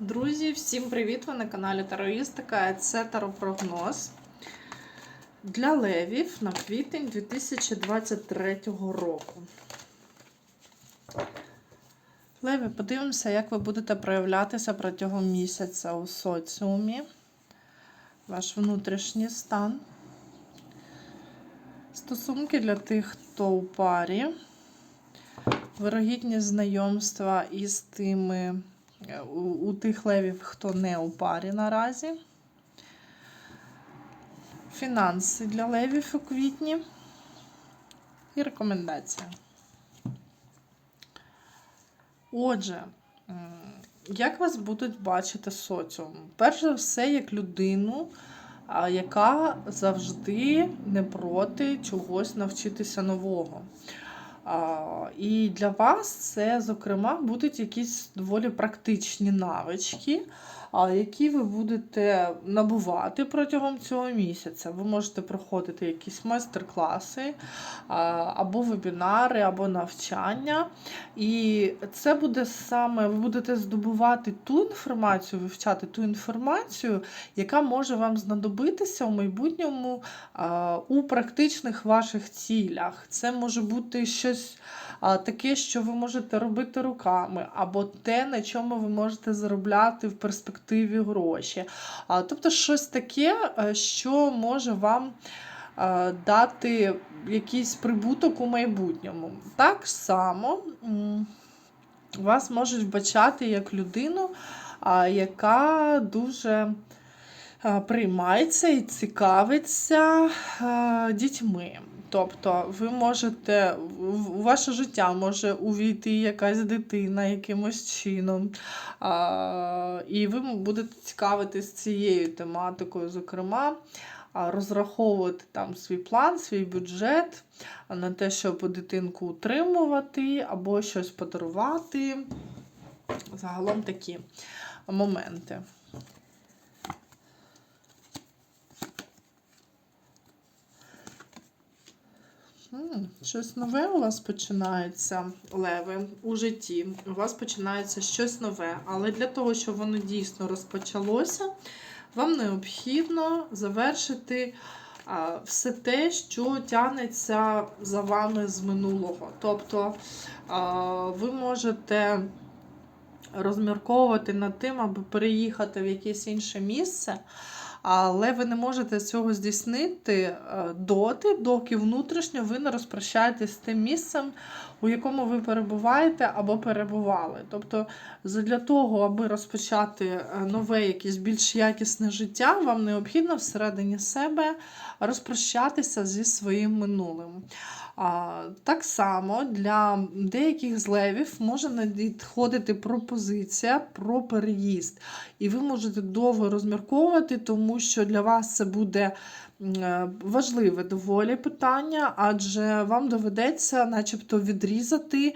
Друзі, всім привіт! Ви на каналі Тароїстика. Це таропрогноз для левів на квітень 2023 року. Леві, подивимося, як ви будете проявлятися протягом місяця у соціумі. Ваш внутрішній стан. Стосунки для тих, хто у парі. Вирогідні знайомства із тими у, у тих левів, хто не у парі наразі. Фінанси для левів у квітні. І рекомендація. Отже, як вас будуть бачити соціум? Перш за все, як людину, яка завжди не проти чогось навчитися нового. І для вас це, зокрема, будуть якісь доволі практичні навички, які ви будете набувати протягом цього місяця. Ви можете проходити якісь майстер-класи, або вебінари, або навчання. І це буде саме, ви будете здобувати ту інформацію, вивчати ту інформацію, яка може вам знадобитися у майбутньому у практичних ваших цілях. Це може бути щось таке, що ви можете робити руками, або те, на чому ви можете заробляти в перспективі гроші. Тобто щось таке, е, що може вам дати якийсь прибуток у майбутньому. Так само вас можуть вбачати як людину, яка дуже приймається і цікавиться дітьми. Тобто ви можете, у ваше життя може увійти якась дитина якимось чином. А, І ви будете цікавитись цією тематикою, зокрема, розраховувати там свій план, свій бюджет на те, щоб дитинку утримувати або щось подарувати. Загалом такі моменти. Щось нове у вас починається, леви, у житті. У вас починається щось нове. Але для того, щоб воно дійсно розпочалося, вам необхідно завершити все те, що тягнеться за вами з минулого. Тобто ви можете розмірковувати над тим, аби переїхати в якесь інше місце але ви не можете цього здійснити е, доти, доки внутрішньо ви не розпрощаєтесь з тим місцем, у якому ви перебуваєте або перебували. Тобто, для того, аби розпочати е, нове, якесь більш якісне життя, вам необхідно всередині себе розпрощатися зі своїм минулим. Так само для деяких злевів може надходити пропозиція про переїзд. І ви можете довго розмірковувати, тому що для вас це буде важливе доволі питання, адже вам доведеться начебто відрізати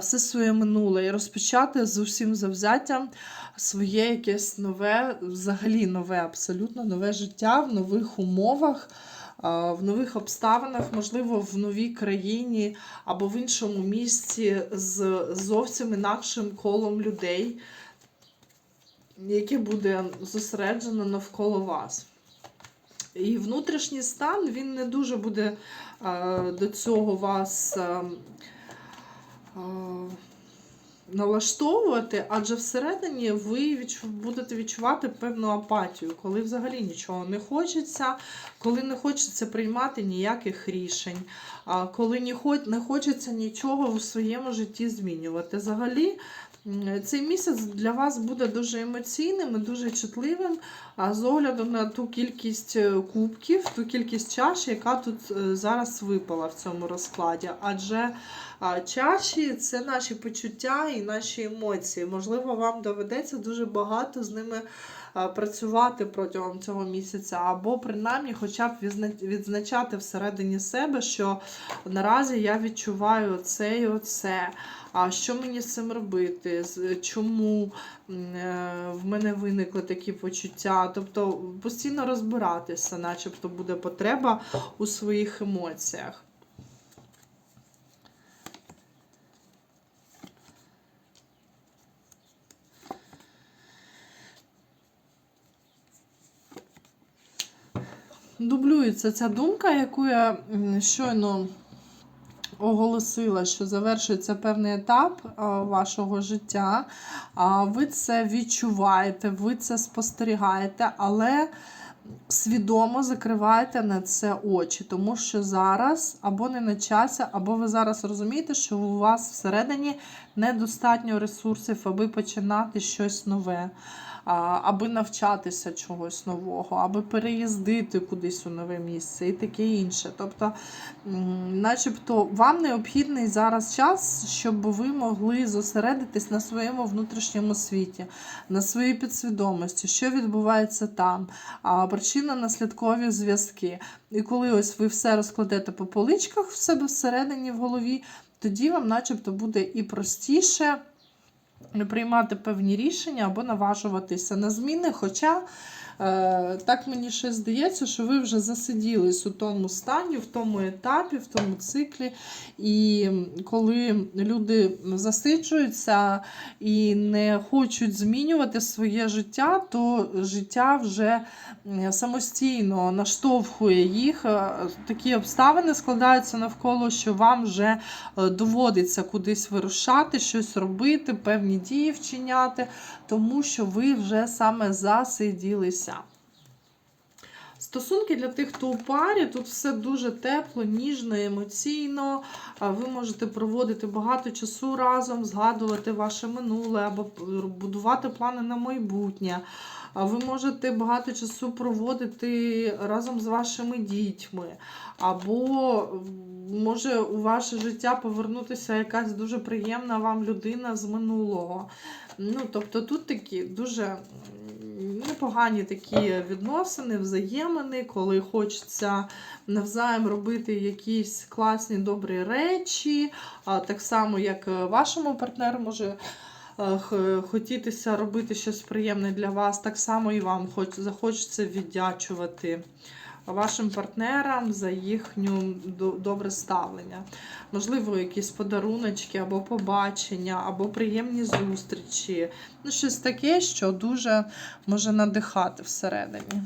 все своє минуле і розпочати з усім завзяттям своє якесь нове, взагалі нове, абсолютно нове життя в нових умовах в нових обставинах, можливо, в новій країні або в іншому місці з зовсім інакшим колом людей, яке буде зосереджено навколо вас. І внутрішній стан він не дуже буде до цього вас налаштовувати, адже всередині ви будете відчувати певну апатію, коли взагалі нічого не хочеться, коли не хочеться приймати ніяких рішень, коли не хочеться нічого у своєму житті змінювати. Взагалі, цей місяць для вас буде дуже емоційним і дуже чутливим, з огляду на ту кількість е, кубків, ту кількість чаш, яка тут е, зараз випала в цьому розкладі. Адже чаші це наші почуття і наші емоції. Можливо, вам доведеться дуже багато з ними працювати протягом цього місяця, або принаймні хоча б відзначати всередині себе, що наразі я відчуваю це і оце. А що мені з цим робити? Чому е, в мене виникли такі почуття? Тобто постійно розбиратися, начебто буде потреба у своїх емоціях. Дублюється ця думка, яку я щойно оголосила, що завершується певний етап вашого життя. Ви це відчуваєте, ви це спостерігаєте, але свідомо закриваєте на це очі, тому що зараз або не на часі, або ви зараз розумієте, що у вас всередині недостатньо ресурсів, аби починати щось нове, аби навчатися чогось нового, аби переїздити кудись у нове місце і таке інше. Тобто, начебто, вам необхідний зараз час, щоб ви могли зосередитись на своєму внутрішньому світі, на своїй підсвідомості, що відбувається там, а, причинно-наслідкові зв'язки. І коли ось ви все розкладете по поличках в себе всередині в голові, тоді вам, начебто, буде і простіше приймати певні рішення або наважуватися на зміни. Хоча так мені ще здається, що ви вже засиділись у тому стані, в тому етапі, в тому циклі. І коли люди засиджуються і не хочуть змінювати своє життя, то життя вже самостійно наштовхує їх. Е, Такі обставини складаються навколо, що вам вже е, доводиться кудись вирушати, щось робити, певні дії вчиняти, тому що ви вже саме засиділися. Стосунки для тих, хто у парі, тут все дуже тепло, ніжно, емоційно. Ви можете проводити багато часу разом, згадувати ваше минуле або будувати плани на майбутнє. Ви можете багато часу проводити разом з вашими дітьми. Або може у ваше життя повернутися якась дуже приємна вам людина з минулого. Ну, тобто тут такі дуже непогані такі відносини, взаємини, коли хочеться навзаєм робити якісь класні добрі речі, так само, як вашому партнеру може е, хотітися робити щось приємне для вас, так само і вам захочеться віддячувати вашим партнерам за їхню до- добре ставлення. Можливо, якісь подаруночки, або побачення, або приємні зустрічі. Ну, щось таке, що дуже може надихати всередині.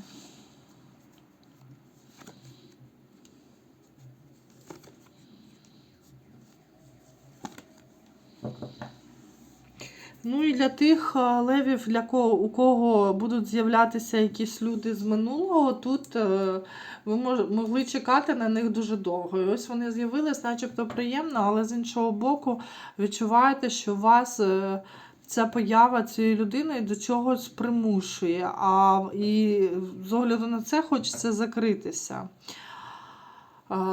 Ну і для тих левів, для кого, у кого будуть з'являтися якісь люди з минулого, тут е, ви могли чекати на них дуже довго. І ось вони з'явились, начебто приємно, але з іншого боку, відчуваєте, що вас е, ця поява цієї людини до чогось примушує. А і з огляду на це хочеться закритися.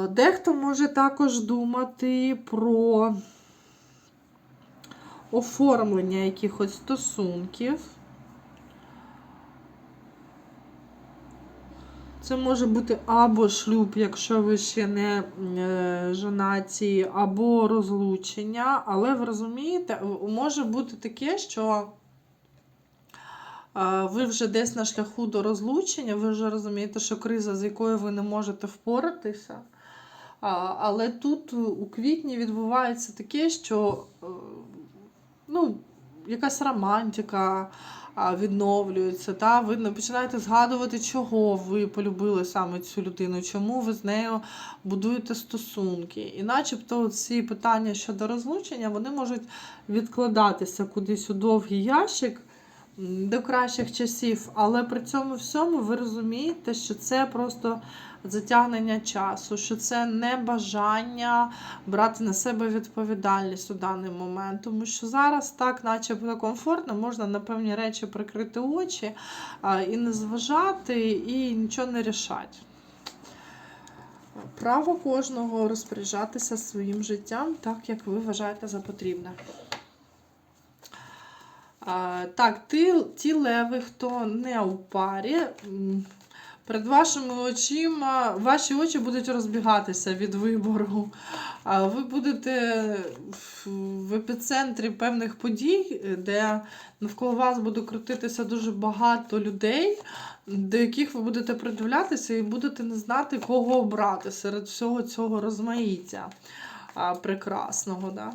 Дехто може також думати про оформлення якихось стосунків. Це може бути або шлюб, якщо ви ще не е, жонаті, або розлучення. Але ви розумієте, може бути таке, що е, ви вже десь на шляху до розлучення, ви вже розумієте, що криза, з якою ви не можете впоратися. Але тут у квітні відбувається таке, що е, ну, якась романтика відновлюється. Та? Ви починаєте згадувати, чого ви полюбили саме цю людину, чому ви з нею будуєте стосунки. І начебто ці питання щодо розлучення вони можуть відкладатися кудись у довгий ящик. До кращих часів, але при цьому всьому ви розумієте, що це просто затягнення часу, що це не бажання брати на себе відповідальність у даний момент. Тому що зараз так, начебто комфортно, можна на певні речі прикрити очі і не зважати, і нічого не рішати. Право кожного розпоряджатися своїм життям так, як ви вважаєте за потрібне. Так, ті, ті леви, хто не у парі, перед вашими очима, ваші очі будуть розбігатися від вибору. Ви будете в епіцентрі певних подій, де навколо вас буде крутитися дуже багато людей, до яких ви будете придивлятися і будете не знати, кого обрати серед всього цього розмаїття прекрасного. Да?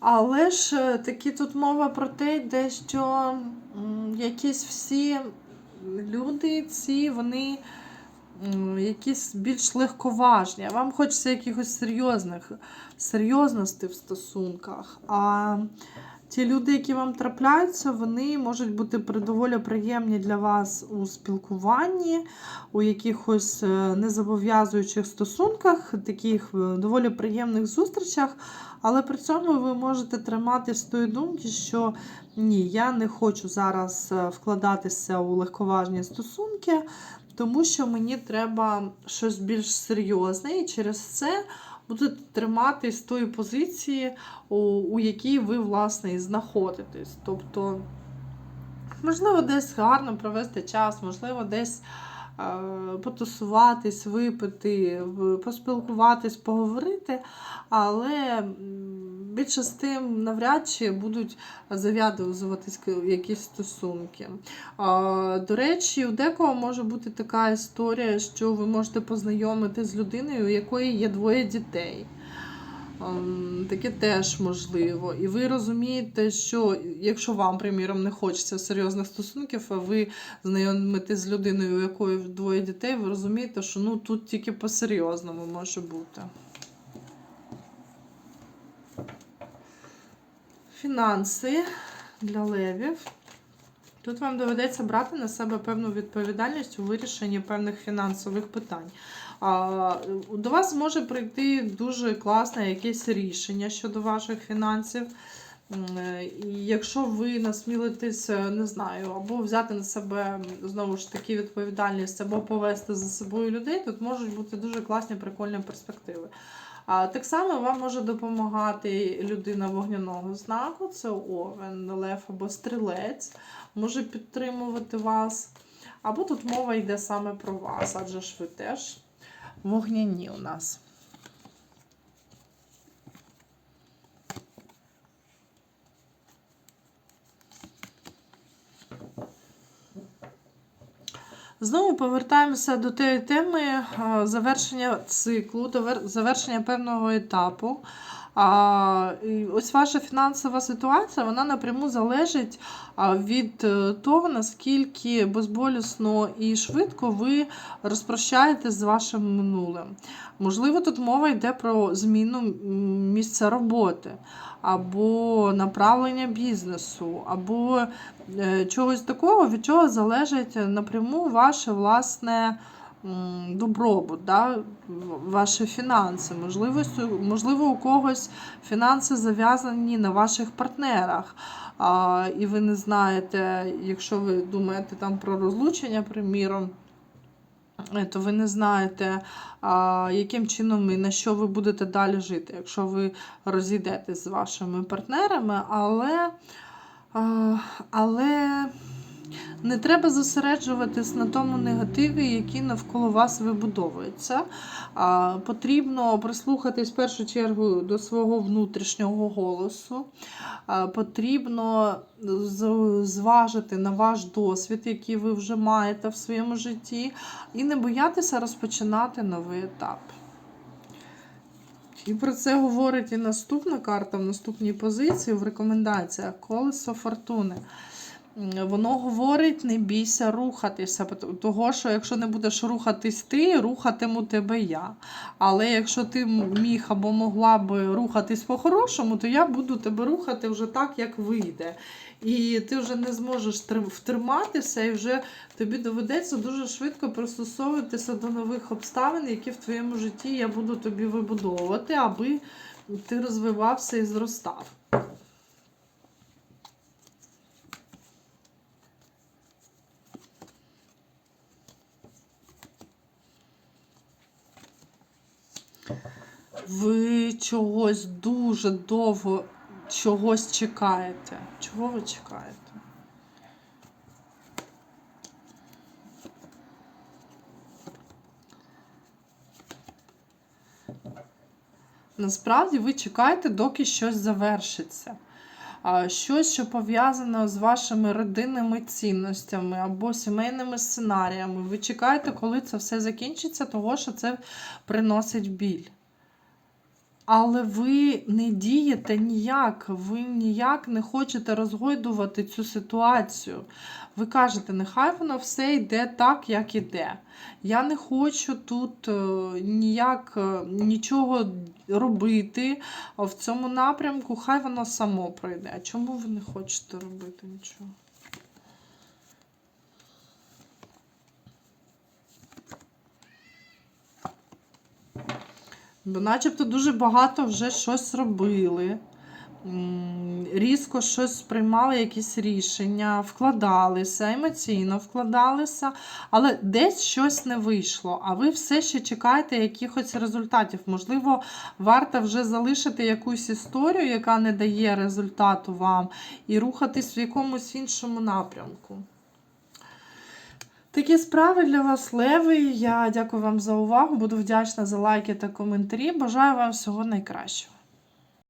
Але ж е, таки тут мова про те, йде, що якісь всі люди ці, вони якісь більш легковажні. А Вам хочеться якихось серйозних серйозностей в стосунках. А ті люди, які вам трапляються, вони можуть бути доволі приємні для вас у спілкуванні, у якихось е, незобов'язуючих стосунках, таких е, доволі приємних зустрічах. Але при цьому ви можете триматись тої думки, що ні, я не хочу зараз е, вкладатися у легковажні стосунки, тому що мені треба щось більш серйозне, і через це будете триматись тої позиції, у, якій ви, власне, і знаходитесь. Тобто, можливо, десь гарно провести час, можливо, десь потусуватись, випити, поспілкуватись, поговорити, але більше з тим навряд чи будуть зав'язуватись якісь стосунки. До речі, у декого може бути така історія, що ви можете познайомити з людиною, у якої є двоє дітей. Ем, Таке теж можливо. І ви розумієте, що якщо вам, приміром, не хочеться серйозних стосунків, а ви знайомитесь з людиною, у якої двоє дітей, ви розумієте, що ну тут тільки по-серйозному може бути. Фінанси для левів. Тут вам доведеться брати на себе певну відповідальність у вирішенні певних фінансових питань. До вас може прийти дуже класне якесь рішення щодо ваших фінансів. І якщо ви насмілитесь, е, не знаю, або взяти на себе знову ж таки відповідальність, або повести за собою людей, тут можуть бути дуже класні, прикольні перспективи. А так само вам може допомагати людина вогняного знаку, це овен, лев або стрілець, може підтримувати вас. Або тут мова йде саме про вас, адже ж ви теж вогняні у нас. Знову повертаємося до тієї теми завершення циклу, завершення певного етапу. Ось ваша фінансова ситуація вона напряму залежить від е, того, наскільки безболісно і швидко ви розпрощаєтесь з вашим минулим. Можливо, тут мова йде про зміну місця роботи, або направлення бізнесу, або е, чогось такого, від чого залежить напряму ваше власне добробут, да? ваші фінанси. Можливо, можливо, у когось фінанси зав'язані на ваших партнерах. А, і ви не знаєте, якщо ви думаєте там про розлучення, приміром. е, То ви не знаєте, а, яким чином і на що ви будете далі жити, якщо ви розійдетесь з вашими партнерами, але, а, але не треба зосереджуватись на тому негативі, який навколо вас вибудовується. Потрібно прислухатись в першу чергу до свого внутрішнього голосу. Потрібно зважити на ваш досвід, який ви вже маєте в своєму житті, і не боятися розпочинати новий етап. І про це говорить і наступна карта в наступній позиції в рекомендаціях колесо фортуни. Воно говорить, не бійся рухатися, того що якщо не будеш рухатись ти, рухатиму тебе я. Але якщо ти міг або могла би рухатись по-хорошому, то я буду тебе рухати вже так, як вийде. І ти вже не зможеш втриматися, і вже тобі доведеться дуже швидко пристосовуватися до нових обставин, які в твоєму житті я буду тобі вибудовувати, аби ти розвивався і зростав. Ви чогось дуже довго чогось чекаєте. Чого ви чекаєте? Насправді ви чекаєте, доки щось завершиться. Щось, що пов'язане з вашими родинними цінностями або сімейними сценаріями. Ви чекаєте, коли це все закінчиться, того що це приносить біль. Але ви не дієте ніяк, ви ніяк не хочете розгойдувати цю ситуацію. Ви кажете, нехай воно все йде так, як іде. Я не хочу тут е, ніяк е, нічого робити в цьому напрямку, хай воно само пройде. А чому ви не хочете робити нічого? Бо начебто дуже багато вже щось робили, різко щось приймали, якісь рішення, вкладалися, емоційно вкладалися, але десь щось не вийшло. А ви все ще чекаєте якихось результатів. Можливо, варто вже залишити якусь історію, яка не дає результату вам, і рухатись в якомусь іншому напрямку. Такі справи для вас, Леви. Я дякую вам за увагу. Буду вдячна за лайки та коментарі. Бажаю вам всього найкращого.